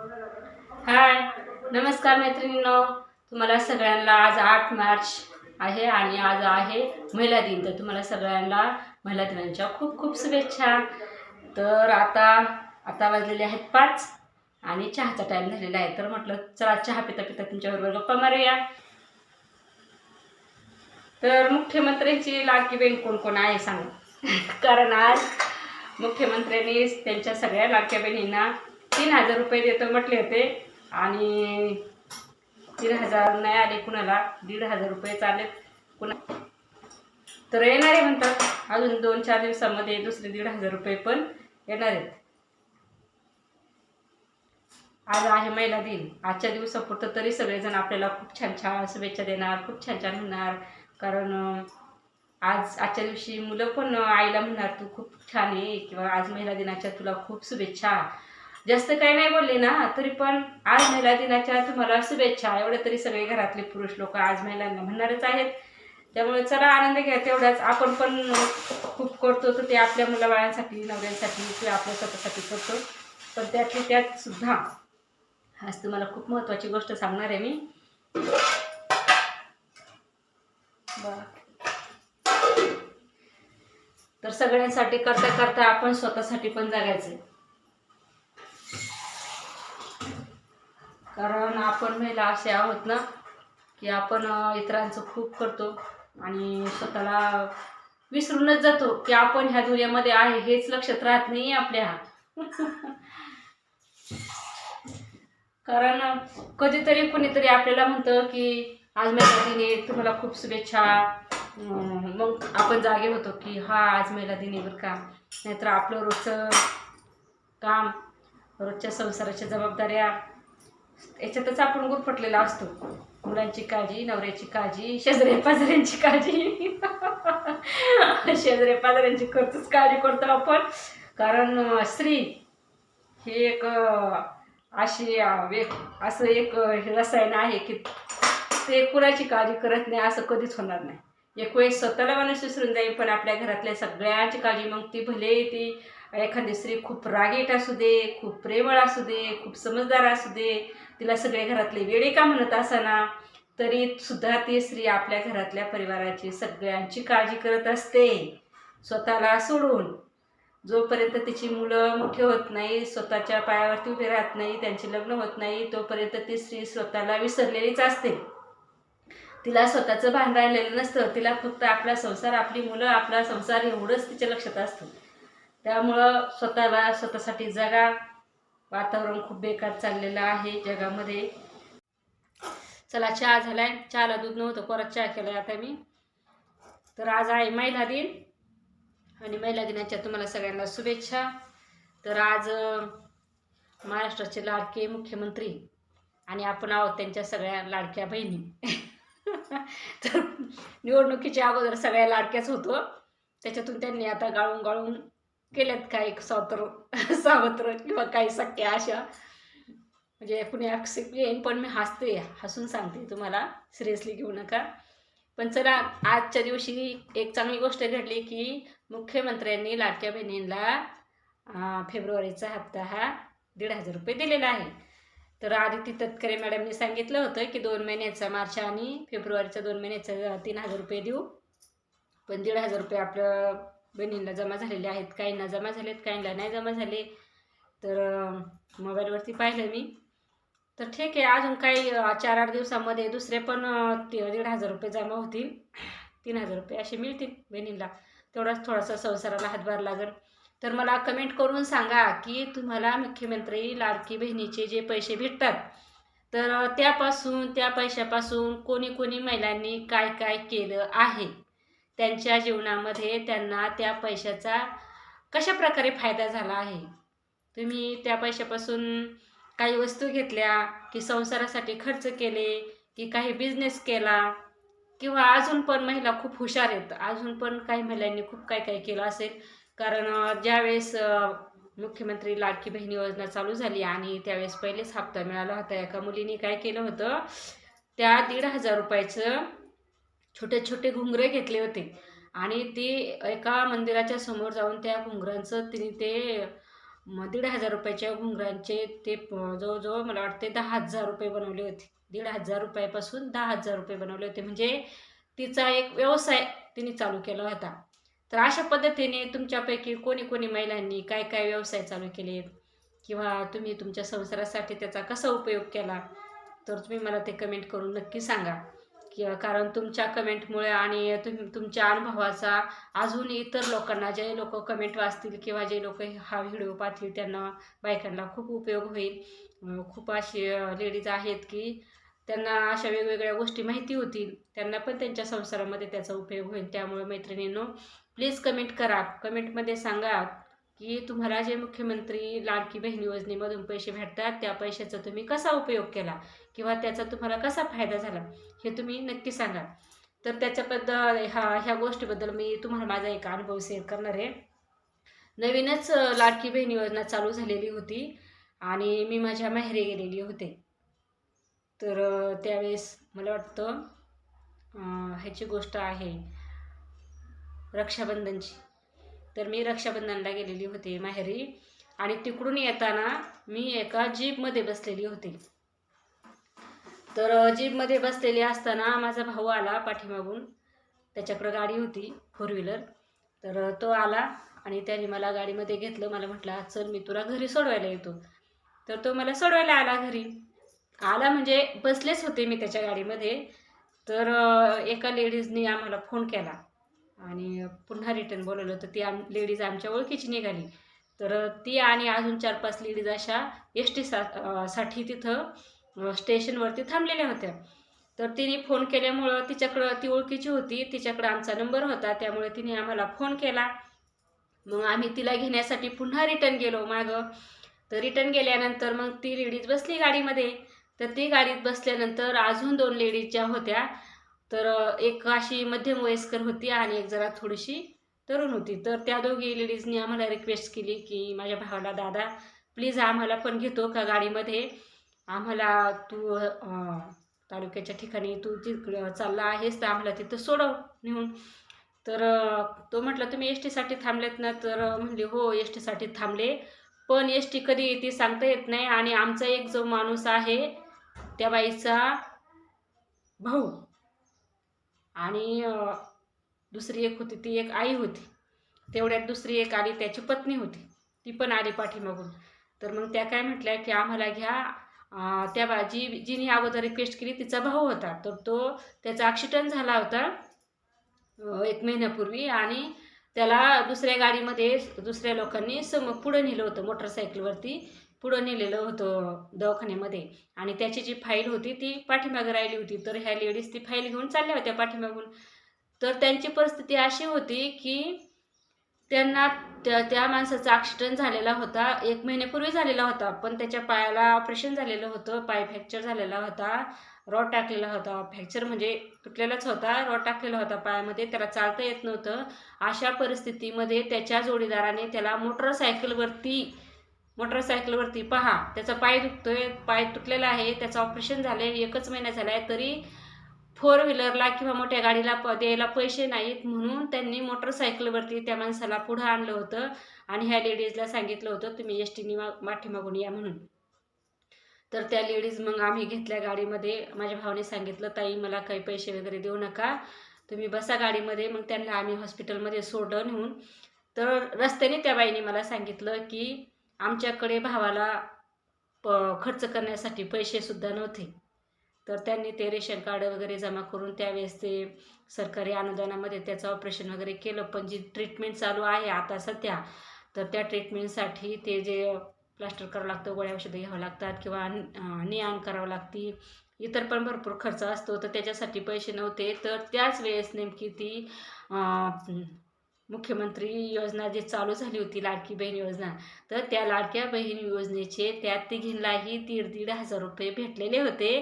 हाय. नमस्कार मैत्रिणींनो. तुम्हाला सगळ्यांना आज आठ मार्च आहे आणि आज आहे महिला दिन. तर तुम्हाला सगळ्यांना महिला दिनाच्या खूप खूप शुभेच्छा. तर आता आता वाजलेले आहेत पाच आणि चहाचा टाईम झालेला आहे. तर म्हटलं चला चहा पिता पिता तुमच्याबरोबर गप्पा मारूया. तर मुख्यमंत्र्यांची लाडकी बहीण कोण कोण आहे सांगा. कारण आज मुख्यमंत्र्यांनी त्यांच्या सगळ्या लाडक्या बहिणींना तीन हजार रुपये देतो म्हटले होते. आणि तीन हजार नाही आले कुणाला दीड हजार रुपये चालेत कुणा तर येणार आहे म्हणतात. अजून दोन चार दिवसामध्ये दुसरे दीड हजार रुपये पण येणार आहेत. आज आहे महिला दिन. आजच्या दिवसापुरतं तरी सगळेजण आपल्याला खूप छान छान शुभेच्छा देणार खूप छान छान म्हणणार कारण आज आजच्या दिवशी मुलं पण आईला म्हणणार तू खूप छान आहे किंवा आज महिला दिनाच्या तुला खूप शुभेच्छा. जास्त काही नाही बोलले ना तरी पण आज महिला दिनाच्या तुम्हाला शुभेच्छा. एवढे तरी सगळे घरातले पुरुष लोक आज महिलांना म्हणणारच आहेत. त्यामुळे चला आनंद घ्या तेवढाच. आपण पण खूप करतो तर ते आपल्या मुलाबाळांसाठी नवऱ्यांसाठी किंवा आपल्या स्वतःसाठी करतो. पण त्यातली त्यात सुद्धा आज तुम्हाला खूप महत्त्वाची गोष्ट सांगणार आहे मी. तर सगळ्यांसाठी करता करता आपण स्वतःसाठी पण जगायचं. कारण आपण महिला असे आहोत ना की आपण इतरांचं खूप करतो आणि स्वतःला विसरूनच जातो की आपण ह्या दुनियामध्ये आहे हेच लक्षात राहत नाही आपल्या. कारण कधीतरी कोणीतरी आपल्याला म्हणतं की आज महिला दिन आहे तुम्हाला खूप शुभेच्छा. मग आपण जागे होतो की हा आज महिला दिन आहे बरं का. नाहीतर आपलं रोजचं काम रोजच्या संसाराच्या जबाबदाऱ्या याच्यातच आपण गुरफटलेला असतो. मुलांची काळजी नवऱ्याची काळजी शेजरे पाजाऱ्यांची काळजी. शेजरे पाजाऱ्यांची करतोच काळजी करतो आपण. कारण स्त्री ही एक अशी असं एक रसायन आहे की ते कुणाची काळजी करत नाही असं कधीच होणार नाही. एक वेळेस स्वतःला माणूस विसरून जाईल पण आपल्या घरातल्या सगळ्यांची काळजी मग ती भले ती एखादी स्त्री खूप रागीट असू दे खूप प्रेमळ असू दे खूप समजदार असू दे तिला सगळे घरातले वेळे का म्हणत असाना तरी सुद्धा ती स्त्री आपल्या घरातल्या परिवाराची सगळ्यांची काळजी करत असते. स्वतःला सोडून. जोपर्यंत तिची मुलं मोठी होत नाही स्वतःच्या पायावरती उभी राहत नाही त्यांचे लग्न होत नाही तोपर्यंत ती स्त्री स्वतःला विसरलेलीच असते. तिला स्वतःचं भान राहिलेलं नसतं. तिला फक्त आपला संसार आपली मुलं आपला संसार एवढंच तिच्या लक्षात असतं. त्यामुळं स्वतःला स्वतःसाठी जगा. वातावरण खूप बेकार चाललेलं आहे जगामध्ये. चला चहा झालाय. चहाला दूध नव्हतं परत चहा केलाय आता मी. तर आज आहे महिला दिन. आणि महिला दिनाच्या तुम्हाला सगळ्यांना शुभेच्छा. तर आज महाराष्ट्राचे लाडके मुख्यमंत्री आणि आपण आहोत त्यांच्या सगळ्या लाडक्या बहिणी. तर निवडणुकीच्या अगोदर सगळ्या लाडक्याच होतो. त्याच्यातून त्यांनी आता गाळून गाळून केल्यात काही सावत्र सावत्र किंवा काही सख्या अशा? म्हणजे कुणी ॲक्सेप्ट येईन पण मी हसते हसून सांगते तुम्हाला. सिरियसली घेऊ नका. पण चला आजच्या दिवशी एक चांगली गोष्ट घडली की मुख्यमंत्र्यांनी लाडक्या बहिणींना फेब्रुवारीचा हप्ता हा दीड हजार रुपये दिलेला आहे. तर आदिती तटकरे मॅडमनी सांगितलं होतं की दोन महिन्याचा मार्च आणि फेब्रुवारीचा दोन महिन्याचा तीन हजार रुपये देऊ. पण दीड हजार रुपये आपलं बहिणींना जमा झालेले आहेत काहींना जमा झालेत काहींना नाही जमा झाले. तर मोबाईलवरती पाहिलं मी. तर ठीक आहे अजून काही चार आठ दिवसामध्ये दुसरे पण ते दीड हजार रुपये जमा होतील. तीन हजार रुपये असे मिळतील बहिणींना. तेवढाच थोडासा संसाराला हातभार लागेल. तर मला कमेंट करून सांगा की तुम्हाला मुख्यमंत्री लाडकी बहिणीचे जे पैसे भेटतात तर त्यापासून त्या पैशापासून कोणी कोणी महिलांनी काय काय केलं आहे? त्यांच्या जीवनामध्ये त्यांना त्या पैशाचा कशा प्रकारे फायदा झाला आहे? तुम्ही त्या पैशापासून काही वस्तू घेतल्या की संसारासाठी खर्च केले की काही बिझनेस केला किंवा अजून पण महिला खूप हुशार आहेत. अजून पण काही महिलांनी खूप काय काय केलं असेल. कारण ज्यावेळेस मुख्यमंत्री लाडकी बहिणी योजना चालू झाली आणि त्यावेळेस पहिलेच हप्ता मिळाला होता एका मुलीने काय केलं होतं? त्या दीड हजार रुपयाचं छोटे छोटे घुंगरे घेतले होते. आणि ती एका मंदिराच्या समोर जाऊन त्या घुंगरांचं तिने ते दीड हजार रुपयाच्या घुंगरांचे ते प- जवळजवळ मला वाटते दहा हजार रुपये बनवले होते. दीड हजार रुपयापासून दहा हजार रुपये बनवले होते. म्हणजे तिचा एक व्यवसाय तिने चालू केला होता. तर अशा पद्धतीने तुमच्यापैकी कोणी कोणी महिलांनी काय काय व्यवसाय चालू केलेत किंवा तुम्ही तुमच्या संसारासाठी त्याचा कसा उपयोग केला? तर तुम्ही मला ते कमेंट करून नक्की सांगा. कारण तुमच्या कमेंटमुळे आणि तुम तुमच्या अनुभवाचा अजून इतर लोकांना जे लोक कमेंट वाचतील किंवा जे लोक हा व्हिडिओ पाहतील त्यांना बायकांना खूप उपयोग होईल. खूप असे लेडीज आहेत की त्यांना अशा वेगवेगळ्या गोष्टी माहिती होतील. त्यांना पण त्यांच्या संसारामध्ये त्याचा उपयोग होईल. त्यामुळे मैत्रिणींनो प्लीज कमेंट करा. कमेंटमध्ये सांगा की तुम्हाला जे मुख्यमंत्री लाडकी बहीण योजनेमधून पैसे भेटतात त्या पैशाचा तुम्ही कसा उपयोग केला? किंवा त्याचा तुम्हाला कसा फायदा झाला? हे तुम्ही नक्की सांगा. तर त्याच्याबद्दल ह्या ह्या गोष्टीबद्दल मी तुम्हाला माझा एक अनुभव शेअर करणार आहे. नवीनच लाडकी बहीण योजना चालू झालेली होती आणि मी माझ्या माहेरी गेलेली होते. तर त्यावेळेस मला वाटतं ह्याची गोष्ट आहे रक्षाबंधनची. तर मी रक्षाबंधनला गेलेली होते माहेरी. आणि तिकडून येताना मी एका जीपमध्ये बसलेली होती. तर जीपमध्ये बसलेली असताना माझा भाऊ आला पाठीमागून. त्याच्याकडं गाडी होती फोर व्हीलर तर तो आला आणि त्याने मला गाडीमध्ये घेतलं. मला म्हटलं चल मी तुला घरी सोडवायला येतो. तर तो मला सोडवायला आला घरी. आला म्हणजे बसलेच होते मी त्याच्या गाडीमध्ये. तर एका लेडीजनी आम्हाला फोन केला. आणि पुन्हा रिटर्न बोलवलं तर ती आम लेडीज आमच्या ओळखीची निघाली. तर ती आणि अजून चार पाच लेडीज अशा एस टी सा साठी तिथं स्टेशनवरती थांबलेल्या होत्या. तर तिने फोन केल्यामुळं तिच्याकडं ती ओळखीची होती. तिच्याकडं आमचा नंबर होता. त्यामुळे तिने आम्हाला फोन केला. मग आम्ही तिला घेण्यासाठी पुन्हा रिटर्न गेलो मागं. तर रिटर्न गेल्यानंतर मग ती लेडीज बसली गाडीमध्ये. तर ती गाडीत बसल्यानंतर अजून दोन लेडीज ज्या होत्या तर एक अशी मध्यम वयस्कर होती आणि एक जरा थोडीशी तरुण होती. तर त्या दोघी लेडीजनी आम्हाला रिक्वेस्ट केली की माझ्या भावाला दादा प्लीज आम्हाला पण घेतो का गाडीमध्ये? आम्हाला तू तालुक्याच्या ठिकाणी तू तिकडं चालला आहेस तर आम्हाला तिथं सोडव नेऊन. तर तो म्हटलं तुम्ही एस टीसाठी थांबलेत ना? तर म्हणले हो एस टीसाठी थांबले. पण एस टी कधी येते सांगता येत नाही आणि आमचा एक जो माणूस आहे त्या बाईचा भाऊ आणि दुसरी एक होती ती एक आई होती. तेवढ्यात दुसरी एक आली त्याची पत्नी होती. ती पण आली पाठीमागून. तर मग त्या काय म्हटल्या की आम्हाला घ्या त्या बा जी जिने अगोदर रिक्वेस्ट केली तिचा भाऊ होता. तर तो त्याचा ॲक्सिडंट झाला होता एक महिन्यापूर्वी आणि त्याला दुसऱ्या गाडीमध्ये दुसऱ्या लोकांनी सम पुढं नेलं होतं मोटरसायकलवरती पुढं नेलेलं होतं दवाखान्यामध्ये. आणि त्याची जी फाईल होती ती पाठीमागे राहिली होती. तर ह्या लेडीज ती फाईल घेऊन चालल्या होत्या पाठीमागून. तर त्यांची परिस्थिती अशी होती की त्यांना त्या त्या माणसाचा ॲक्सिडेंट झालेला होता. एक महिन्यापूर्वी झालेला होता. पण त्याच्या पायाला ऑपरेशन झालेलं होतं. पाय फ्रॅक्चर झालेला होता. रॉड टाकलेला होता. फ्रॅक्चर म्हणजे तुटलेलाच होता. रॉड टाकलेला होता पायामध्ये. त्याला चालता येत नव्हतं. अशा परिस्थितीमध्ये त्याच्या जोडीदाराने त्याला मोटरसायकलवरती मोटरसायकलवरती. पहा त्याचा पाय दुखतोय पाय तुटलेला आहे त्याचं ऑपरेशन झालं आहे एकच महिना झाला आहे तरी फोर व्हीलरला किंवा मोठ्या गाडीला प द्यायला पैसे नाहीत म्हणून त्यांनी मोटरसायकलवरती त्या माणसाला पुढं आणलं होतं आणि ह्या लेडीजला सांगितलं होतं तुम्ही एस टीनी मा माठीमागून या म्हणून. तर त्या लेडीज मग आम्ही घेतल्या गाडीमध्ये. माझ्या भावाने सांगितलं ताई मला काही पैसे वगैरे देऊ नका. तुम्ही बसा गाडीमध्ये. मग त्यांना आम्ही हॉस्पिटलमध्ये सोडलं नेऊन. तर रस्त्याने त्या बाईने मला सांगितलं की आमच्याकडे भावाला प खर्च करण्यासाठी पैसेसुद्धा नव्हते. तर त्यांनी ते रेशन कार्ड वगैरे जमा करून त्यावेळेस ते सरकारी अनुदानामध्ये त्याचं ऑपरेशन वगैरे केलं. पण जी ट्रीटमेंट चालू आहे आता सध्या तर त्या ट्रीटमेंटसाठी ते जे प्लास्टर करावं लागतं गोळ्या औषधं घ्यावं लागतात किंवा ने आण करावं लागती इतर पण भरपूर खर्च असतो. तर त्याच्यासाठी पैसे नव्हते. तर त्याच वेळेस नेमकी ती मुख्यमंत्री योजना जी चालू झाली होती लाडकी बहीण योजना तर त्या लाडक्या बहीण योजनेचे त्या तिघींनाही दीड दीड हजार रुपये भेटलेले होते.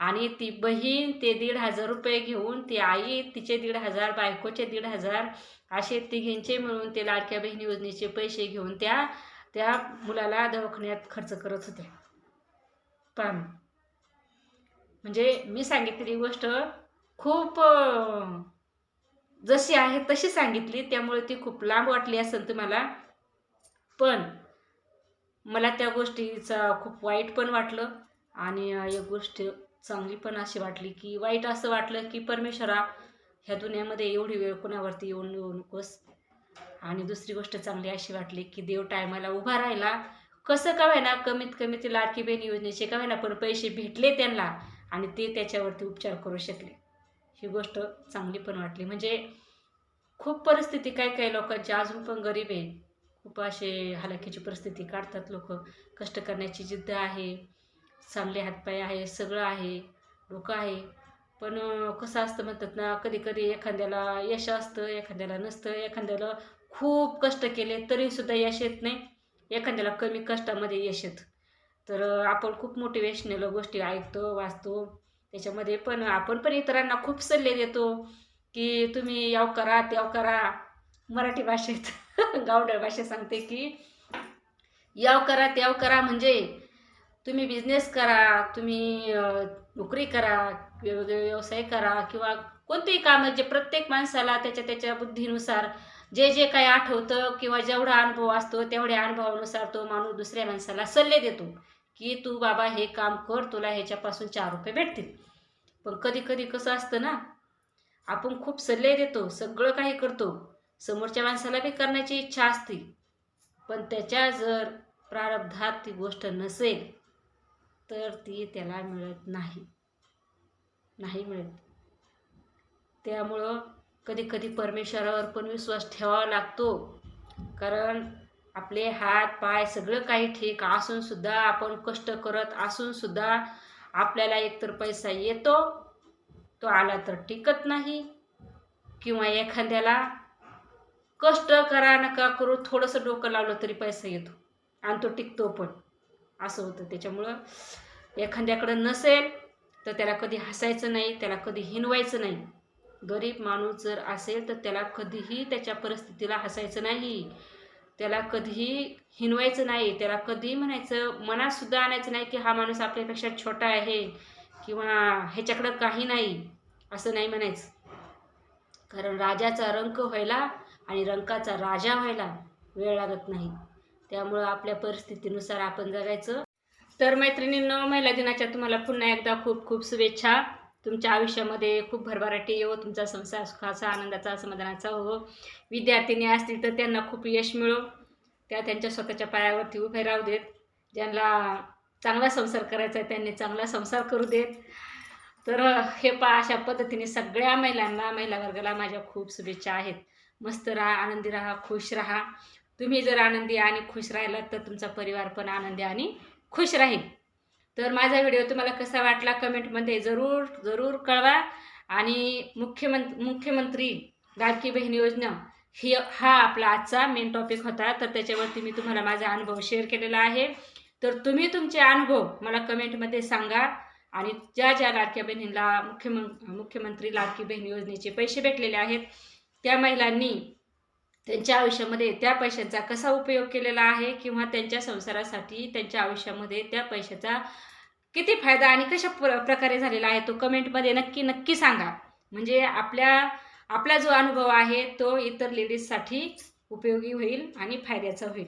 आणि ती बहीण ते दीड हजार रुपये घेऊन ती आई तिचे दीड हजार बायकोचे दीड हजार असे तिघींचे मिळून ते लाडक्या बहीण योजनेचे पैसे घेऊन त्या त्या मुलाला दवाखान्यात खर्च करत होत्या. पण म्हणजे मी सांगितलेली गोष्ट खूप जशी आहे तशी सांगितली त्यामुळे ती खूप लांब वाटली असेल तुम्हाला. पण मला त्या गोष्टीचा खूप वाईट पण वाटलं आणि एक गोष्ट चांगली पण अशी वाटली की वाईट असं वाटलं की परमेश्वरा ह्या दुनियामध्ये एवढी वेळ कोणावरती येऊन येऊ नकोस. आणि दुसरी गोष्ट चांगली अशी वाटली की देव टायमाला उभा राहिला. कसं का ना कमीत कमी ते लाडकी बहीण योजनेचे का ना पण पैसे भेटले त्यांना आणि ते त्याच्यावरती उपचार करू शकले. ही गोष्ट चांगली पण वाटली. म्हणजे खूप परिस्थिती काय काय लोकांची अजून पण गरीब आहे. खूप असे हलाखीची परिस्थिती काढतात लोक. कष्ट करण्याची जिद्द आहे चांगले हातपाय आहे सगळं आहे डोकं आहे. पण कसं असतं म्हणतात ना कधी कधी एखाद्याला यश असतं एखाद्याला नसतं एखाद्याला खूप कष्ट केले तरीसुद्धा यश येत नाही. एखाद्याला कमी कष्टामध्ये यश येतं. तर आपण खूप मोटिवेशनल गोष्टी ऐकतो वाचतो. त्याच्यामध्ये पण आपण पण इतरांना खूप सल्ले देतो की तुम्ही याव करा त्याव करा. मराठी भाषेत गावडळ भाषेत सांगते की याव करा त्याव करा म्हणजे तुम्ही बिझनेस करा तुम्ही नोकरी करा वेगवेगळे व्यवसाय करा किंवा कोणतेही काम जे प्रत्येक माणसाला त्याच्या त्याच्या बुद्धीनुसार जे जे काही आठवतं किंवा जेवढा अनुभव असतो तेवढ्या अनुभवानुसार तो माणूस दुसऱ्या माणसाला सल्ले देतो. की तू बाबा हे काम कर तुला ह्याच्यापासून चार रुपये भेटतील. पण कधी कधी कसं असतं ना आपण खूप सल्ले देतो सगळं काही करतो समोरच्या माणसाला बी करण्याची इच्छा असते. पण त्याच्या जर प्रारब्धात ती गोष्ट नसेल तर ती त्याला मिळत नाही. नाही मिळत. त्यामुळं कधी कधी परमेश्वरावर पण विश्वास ठेवावा लागतो. कारण आपले हात पाय सगळं काही ठीक असून सुद्धा आपण कष्ट करत असून सुद्धा आपल्याला एकतर पैसा येतो तो आला तर टिकत नाही. किंवा एखाद्याला कष्ट करा नका करू थोडंसं डोकं लावलं तरी पैसा येतो आणि तो टिकतो पण. असं होतं. त्याच्यामुळं एखाद्याकडं नसेल तर त्याला कधी हसायचं नाही त्याला कधी हिनवायचं नाही. गरीब माणूस जर असेल तर त्याला कधीही त्याच्या परिस्थितीला हसायचं नाही. त्याला कधीही हिनवायचं नाही. त्याला कधीही म्हणायचं मनात सुद्धा आणायचं नाही की हा माणूस आपल्यापेक्षा छोटा आहे किंवा ह्याच्याकडं काही नाही असं नाही म्हणायचं. कारण राजाचा रंक व्हायला आणि रंकाचा राजा व्हायला वेळ लागत नाही. त्यामुळं आपल्या परिस्थितीनुसार आपण जगायचं. तर मैत्रिणींनो महिला दिनाच्या तुम्हाला पुन्हा एकदा खूप खूप शुभेच्छा. तुमच्या आयुष्यामध्ये खूप भरभराटी येवो तुमचा संसार सुखाचा आनंदाचा समाधानाचा हो. विद्यार्थिनी असतील तर त्यांना खूप यश मिळो. त्या त्यांच्या स्वतःच्या पायावरती उभे राहू देत. ज्यांना चांगला संसार करायचा आहे त्यांनी चांगला संसार करू देत. तर हे पा अशा पद्धतीने सगळ्या महिलांना महिला वर्गाला माझ्या खूप शुभेच्छा आहेत. मस्त राहा आनंदी राहा खुश राहा. तुम्ही जर आनंदी आणि खुश राहिलात तर तुमचा परिवार पण आनंदी आणि खुश राहील. तर माझा व्हिडिओ तुम्हाला कसा वाटला कमेंटमध्ये जरूर जरूर कळवा. आणि मुख्यमं मुख्यमंत्री लाडकी बहीण योजना ही हा आपला आजचा मेन टॉपिक होता. तर त्याच्यावरती मी तुम्हाला माझा अनुभव शेअर केलेला आहे. तर तुम्ही तुमचे अनुभव मला कमेंटमध्ये सांगा. आणि ज्या ज्या लाडक्या बहिणीला मुख्यमं मुख्यमंत्री लाडकी बहीण योजनेचे पैसे भेटलेले आहेत त्या महिलांनी त्यांच्या आयुष्यामध्ये त्या पैशांचा कसा उपयोग केलेला आहे किंवा त्यांच्या संसारासाठी त्यांच्या आयुष्यामध्ये त्या पैशाचा किती फायदा आणि कशा प्र प्रकारे झालेला आहे तो कमेंटमध्ये नक्की नक्की सांगा. म्हणजे आपल्या आपला जो अनुभव आहे तो इतर लेडीजसाठी उपयोगी होईल आणि फायद्याचा होईल.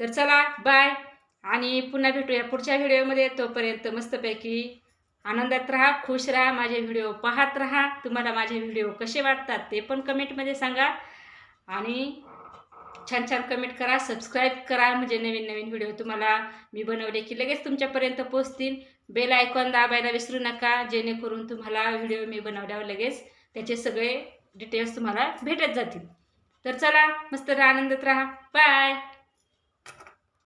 तर चला बाय आणि पुन्हा भेटूया पुढच्या व्हिडिओमध्ये तोपर्यंत मस्तपैकी आनंदात राहा खुश राहा माझे व्हिडिओ पाहत राहा. तुम्हाला माझे व्हिडिओ कसे वाटतात ते पण कमेंटमध्ये सांगा. आणि छान छान कमेंट करा सबस्क्राईब करा म्हणजे नवीन नवीन व्हिडिओ तुम्हाला मी बनवले की लगेच तुमच्यापर्यंत पोचतील बेल आयकॉन दाबायला विसरू नका जेणेकरून तुम्हाला व्हिडिओ मी बनवल्यावर लगेच त्याचे सगळे डिटेल्स तुम्हाला भेटत जातील. तर चला मस्त राहा आनंदात राहा. बाय